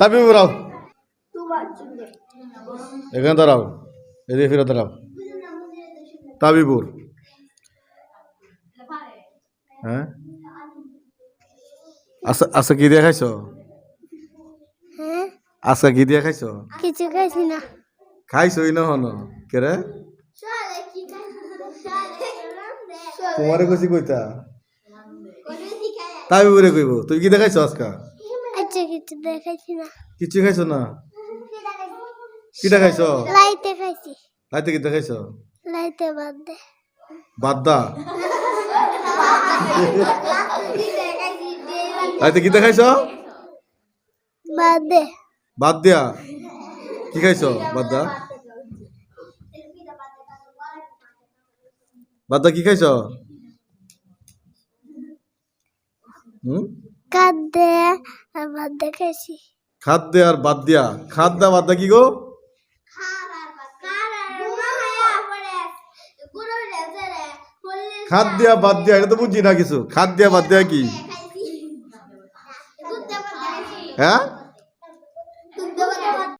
তাবি বেরাও এখানে দাঁড়াও এদিকে ফিরে দাঁড়াও। তাবিপুর হ্যাঁ? আচ্ছা আচ্ছা কি দিয়ে খাইছ? হ্যাঁ? আচ্ছা কি দিয়ে খাইছ? কিছু খাইছি না। খাইছই না হন কে রে? তোমারে কইছি কইতা। তাবিপুরে কইব। তুই কি দেখাইছ আজকা? আচ্ছা কিছু দেখাইছি না। কিছু খাইছ না? কি দেখাইছ? লাইতে খাইছি। রাইতে কি দেখাইছ? লাইতে বাদ দে। বাদ্দা? রাইতে কি দেখাইছ? বাদ দে। বাদ দিয়া। কি খাইছ বাদ্দা? বাদ্দা কি খাইছ? হুম? দে আর বাদ দিয়া খাদ্য আর বাদ দিয়া। খাদ বাদ দা কি গো? খাদ দিয়া বাদ দিয়া এটা তো বুঝি না কিছু। খাদ দিয়া বাদ দিয়া কি? হ্যাঁ?